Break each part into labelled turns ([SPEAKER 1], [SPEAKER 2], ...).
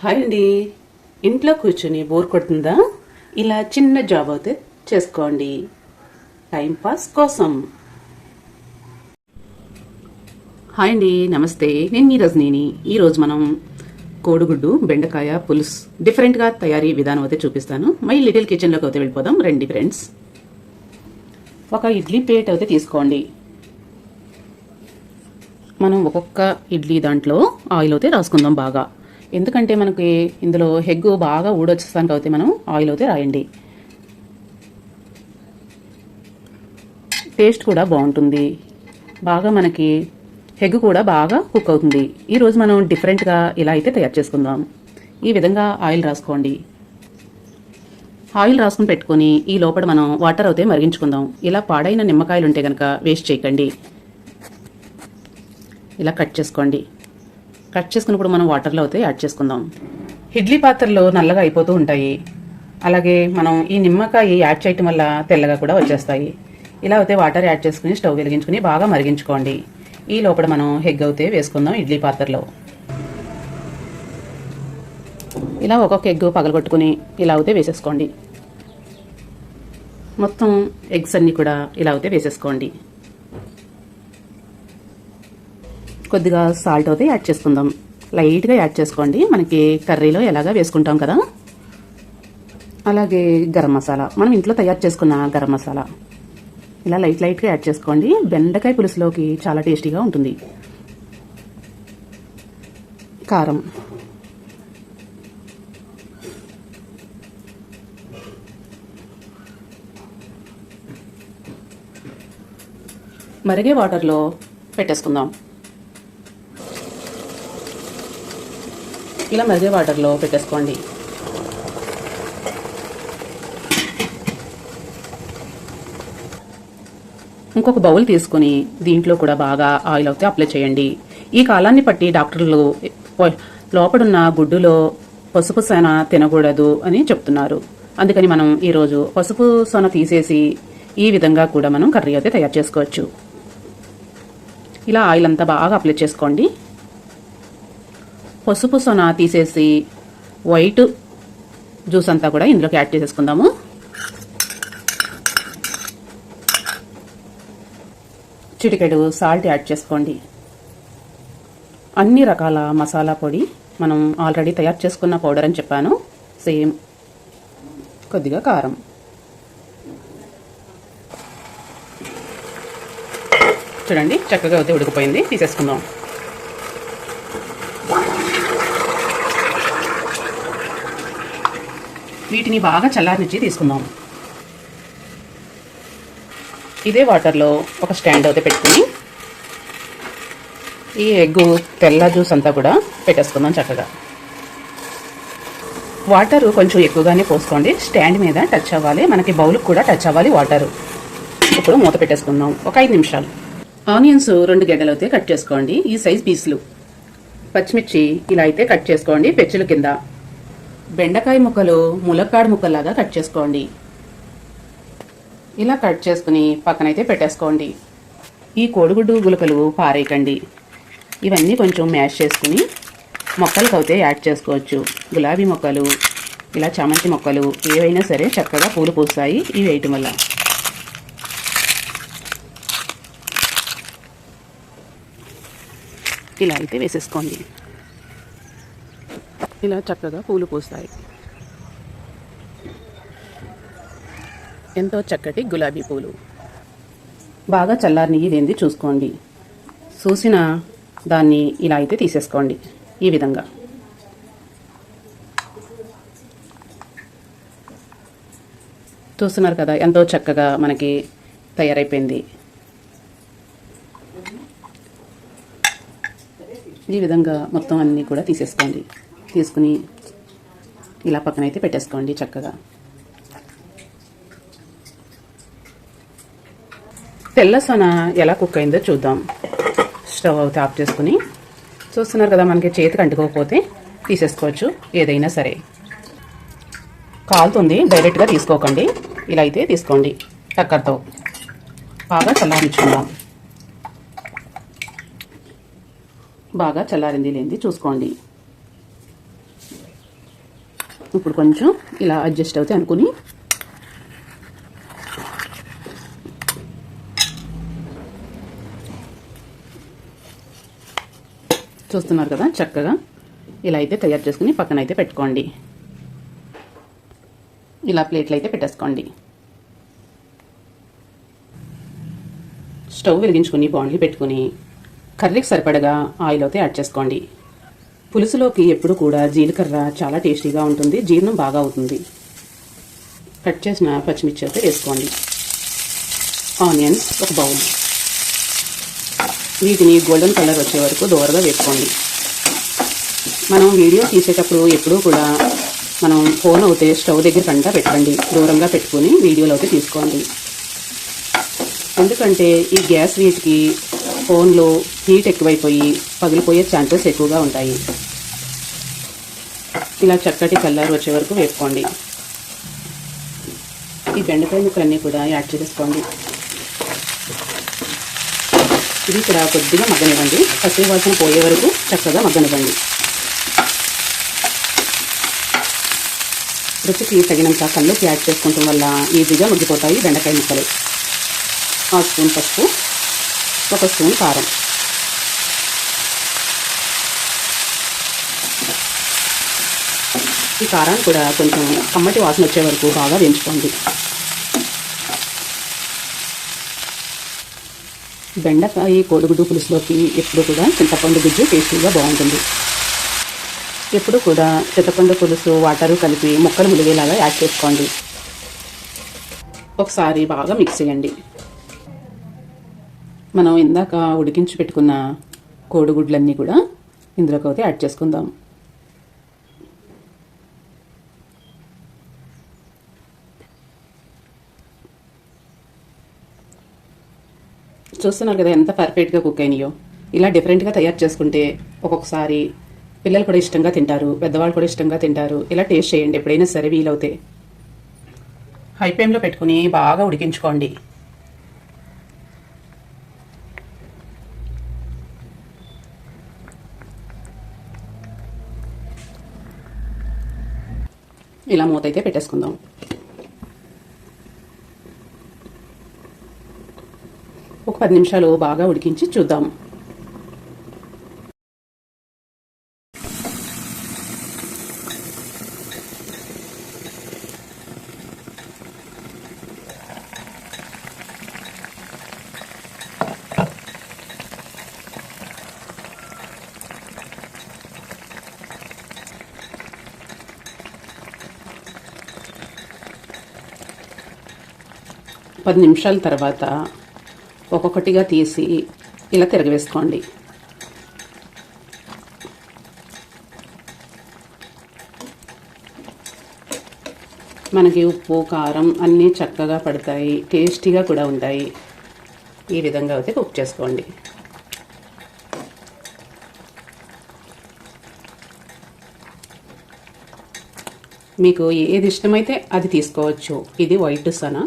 [SPEAKER 1] Hi అండి. ఇంట్లో కూర్చొని బోర్ కొడుతుందా? ఇలా చిన్న జాబ్ అయితే చేసుకోండి. టైంపాస్ కోసం. హాయ్ అండి నమస్తే. నేను మీ రజనీని. ఈరోజు మనం కోడిగుడ్డు బెండకాయ పులుసు డిఫరెంట్గా తయారీ విధానం అయితే చూపిస్తాను. మై లిటిల్ కిచెన్లోకి అయితే వెళ్ళిపోదాం. రండి ఫ్రెండ్స్ ఒక ఇడ్లీ ప్లేట్ అయితే తీసుకోండి. మనం ఒక్కొక్క ఇడ్లీ దాంట్లో ఆయిల్ అయితే రాసుకుందాం బాగా. ఎందుకంటే మనకి ఇందులో హెగ్ బాగా ఊడొచ్చేస్తానికి అయితే మనం ఆయిల్ అయితే రాయండి. టేస్ట్ కూడా బాగుంటుంది. బాగా మనకి హెగ్ కూడా బాగా కుక్ అవుతుంది. ఈరోజు మనం డిఫరెంట్గా ఇలా అయితే తయారు చేసుకుందాం. ఈ విధంగా ఆయిల్ రాసుకోండి. ఆయిల్ రాసుకుని పెట్టుకొని ఈ లోపల మనం వాటర్ అయితే మరిగించుకుందాం. ఇలా పాడైన నిమ్మకాయలు ఉంటే కనుక వేస్ట్ చేయకండి. ఇలా కట్ చేసుకోండి. కట్ చేసుకున్నప్పుడు మనం వాటర్లో అయితే యాడ్ చేసుకుందాం. ఇడ్లీ పాత్రలు నల్లగా అయిపోతూ ఉంటాయి. అలాగే మనం ఈ నిమ్మకాయ యాడ్ చేయటం వల్ల తెల్లగా కూడా వచ్చేస్తాయి. ఇలా అయితే వాటర్ యాడ్ చేసుకుని స్టవ్ వెలిగించుకుని బాగా మరిగించుకోండి. ఈ లోపల మనం హెగ్ అయితే వేసుకుందాం ఇడ్లీ పాత్రలో. ఇలా ఒక్కొక్క ఎగ్ పగలగొట్టుకుని ఇలా అయితే వేసేసుకోండి. మొత్తం ఎగ్స్ అన్నీ కూడా ఇలా అయితే వేసేసుకోండి. కొద్దిగా సాల్ట్ అయితే యాడ్ చేసుకుందాం. లైట్గా యాడ్ చేసుకోండి. మనకి కర్రీలో ఎలాగా వేసుకుంటాం కదా? అలాగే గరం మసాలా. మనం ఇంట్లో తయారు చేసుకున్న గరం మసాలా. ఇలా లైట్ లైట్గా యాడ్ చేసుకోండి. బెండకాయ పులుసులోకి చాలా టేస్టీగా ఉంటుంది. కారం. మరిగే వాటర్లో పెట్టేసుకుందాం. ఇలా మరిగే వాటర్లో పెట్టేసుకోండి. ఇంకొక బౌల్ తీసుకొని దీంట్లో కూడా బాగా ఆయిల్ అయితే అప్లై చేయండి. ఈ కాలాన్ని బట్టి డాక్టర్లు లోపడున్న గుడ్డులో పసుపు సొన తినకూడదు అని చెప్తున్నారు. అందుకని మనం ఈరోజు పసుపు సొన తీసేసి ఈ విధంగా కూడా మనం కర్రీ అయితే తయారు చేసుకోవచ్చు. ఇలా ఆయిల్ అంతా బాగా అప్లై చేసుకోండి. పసుపు సొనా తీసేసి వైట్ జ్యూస్ అంతా కూడా ఇందులోకి యాడ్ చేసేసుకుందాము. చిటికెడు సాల్ట్ యాడ్ చేసుకోండి. అన్ని రకాల మసాలా పొడి మనం ఆల్రెడీ తయారు చేసుకున్న పౌడర్ అని చెప్పాను. సేమ్ కొద్దిగా కారం. చూడండి చక్కగా అయితే ఉడికిపోయింది. తీసేసుకుందాం. వీటిని బాగా చల్లారనిచ్చి తీసుకుందాం. ఇదే వాటర్లో ఒక స్టాండ్ అయితే పెట్టుకుని ఈ ఎగ్ తెల్ల జ్యూస్ అంతా కూడా పెట్టేసుకుందాం చక్కగా. వాటర్ కొంచెం ఎక్కువగానే పోసుకోండి. స్టాండ్ మీద టచ్ అవ్వాలి. మనకి బౌల్కి కూడా టచ్ అవ్వాలి వాటర్. ఇప్పుడు మూత పెట్టేసుకుందాం. ఒక ఐదు నిమిషాలు. ఆనియన్స్ రెండు గడ్డలు అయితే కట్ చేసుకోండి. ఈ సైజ్ పీసులు. పచ్చిమిర్చి ఇలా అయితే కట్ చేసుకోండి. పెచ్చుల కింద. బెండకాయ ముక్కలు ములక్కాడు ముక్కలాగా కట్ చేసుకోండి. ఇలా కట్ చేసుకుని పక్కనైతే పెట్టేసుకోండి. ఈ కోడిగుడ్డు గులకలు పారేయకండి. ఇవన్నీ కొంచెం మ్యాష్ చేసుకుని మొక్కలకు అయితే యాడ్ చేసుకోవచ్చు. గులాబీ మొక్కలు ఇలా చామంతి మొక్కలు ఏవైనా సరే చక్కగా పూలు పూస్తాయి ఇవి వేయటం వల్ల. ఇలా అయితే వేసేసుకోండి. ఇలా చక్కగా పూలు పూస్తాయి. ఎంతో చక్కటి గులాబీ పూలు. బాగా చల్లారిని ఇదేంది చూసుకోండి. చూసిన దాన్ని ఇలా అయితే తీసేసుకోండి ఈ విధంగా. చూస్తున్నారు కదా ఎంతో చక్కగా మనకి తయారైపోయింది. ఈ విధంగా మొత్తం అన్నీ కూడా తీసేసుకోండి. తీసుకుని ఇలా పక్కనైతే పెట్టేసుకోండి చక్కగా. తెల్ల సొన ఎలా కుక్ అయిందో చూద్దాం. స్టవ్ అయితే ఆఫ్ చేసుకుని. చూస్తున్నారు కదా మనకి చేతికి అంటుకోకపోతే తీసేసుకోవచ్చు ఏదైనా సరే. కాలుతుంది డైరెక్ట్గా తీసుకోకండి. ఇలా అయితే తీసుకోండి టక్కర్తో బాగా చల్లారించుకుందాం. బాగా చల్లారింది లేనిది చూసుకోండి. ఇప్పుడు కొంచెం ఇలా అడ్జస్ట్ అవుతాయి అనుకుని. చూస్తున్నారు కదా చక్కగా ఇలా అయితే తయారు చేసుకుని పక్కన అయితే పెట్టుకోండి. ఇలా ప్లేట్లు అయితే పెట్టేసుకోండి. స్టవ్ వెలిగించుకుని బాండ్లీ పెట్టుకుని కర్రీకి సరిపడగా ఆయిల్ అయితే యాడ్ చేసుకోండి. పులుసులోకి ఎప్పుడు కూడా జీలకర్ర చాలా టేస్టీగా ఉంటుంది. జీర్ణం బాగా అవుతుంది. కట్ చేసిన పచ్చిమిర్చి అయితే వేసుకోండి. ఆనియన్స్ ఒక బౌల్. వీటిని గోల్డెన్ కలర్ వచ్చే వరకు దోరగా వేసుకోండి. మనం వీడియో తీసేటప్పుడు ఎప్పుడూ కూడా మనం ఫోన్ అవుతే స్టవ్ దగ్గర కంటా పెట్టండి. దూరంగా పెట్టుకుని వీడియోలో అయితే తీసుకోండి. ఎందుకంటే ఈ గ్యాస్ వీటికి ఫోన్లో హీట్ ఎక్కువైపోయి పగిలిపోయే ఛాన్సెస్ ఎక్కువగా ఉంటాయి. ఇలా చక్కటి కలర్ వచ్చే వరకు వేపుకోండి. ఈ బెండకాయ ముక్కలన్నీ కూడా యాడ్ చేసుకోండి ఇది ఇక్కడ కొద్దిగా మగ్గనివ్వండి. పచ్చి వాసన పోయే వరకు చక్కగా మగ్గనివ్వండి. రుచికి తగినంత కళ్ళుకి యాడ్ చేసుకోవటం వల్ల ఈజీగా మగ్గిపోతాయి బెండకాయ ముక్కలు. హాఫ్ స్పూన్ పసుపు ఒక స్పూన్ కారం. ఈ కారాన్ని కూడా కొంచెం కమ్మటి వాసన వచ్చే వరకు బాగా వేయించుకోండి. బెండకాయ కోడిగుడ్డు పులుసులోకి ఎప్పుడు కూడా చింతపండు గుజ్జు టేస్టీగా బాగుంటుంది. ఎప్పుడు కూడా చింతపండు పులుసు వాటరు కలిపి ముక్కలు ములిగేలాగా యాడ్ చేసుకోండి. ఒకసారి బాగా మిక్స్ చేయండి. మనం ఇందాక ఉడికించి పెట్టుకున్న కోడిగుడ్లన్నీ కూడా ఇందులోకి అయితే యాడ్ చేసుకుందాం. చూస్తున్నారు కదా ఎంత పర్ఫెక్ట్గా కుక్ అయినాయో. ఇలా డిఫరెంట్గా తయారు చేసుకుంటే ఒక్కొక్కసారి పిల్లలు కూడా ఇష్టంగా తింటారు పెద్దవాళ్ళు కూడా ఇష్టంగా తింటారు. ఇలా టేస్ట్ చేయండి ఎప్పుడైనా సరే వీలవుతే. హై ఫ్లేమ్లో పెట్టుకుని బాగా ఉడికించుకోండి. ఇలా మూత అయితే పెట్టేసుకుందాం. ఒక పది నిమిషాలు బాగా ఉడికించి చూద్దాం. పది నిమిషాల తర్వాత ఒక్కొక్కటిగా తీసి ఇలా తిరగవేసుకోండి. మనకి ఉప్పు కారం అన్నీ చక్కగా పడతాయి టేస్టీగా కూడా ఉంటాయి. ఈ విధంగా అయితే కుక్ చేసుకోండి. మీకు ఏది ఇష్టమైతే అది తీసుకోవచ్చు. ఇది వైట్ సనా.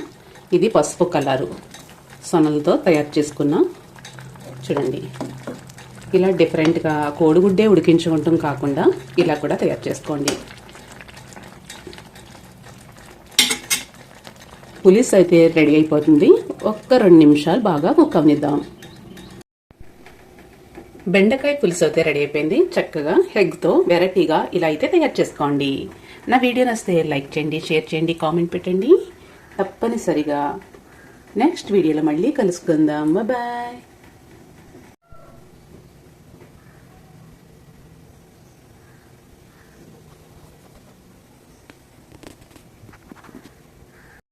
[SPEAKER 1] ఇది పసుపు కలరు. సొనలతో తయారు చేసుకున్న చూడండి. ఇలా డిఫరెంట్గా కోడిగుడ్డే ఉడికించుకుంటాం కాకుండా ఇలా కూడా తయారు చేసుకోండి. పులిస్ అయితే రెడీ అయిపోతుంది. ఒక్క రెండు నిమిషాలు బాగా కుక్ అవనిద్దాం. బెండకాయ పులుసు అయితే రెడీ అయిపోయింది. చక్కగా ఎగ్తో వెరైటీగా ఇలా అయితే తయారు చేసుకోండి. నా వీడియో నచ్చితే లైక్ చేయండి షేర్ చేయండి కామెంట్ పెట్టండి. తప్పనిసరిగా. నెక్స్ట్ వీడియోలో మళ్ళీ కలుసుకుందాం. బాయ్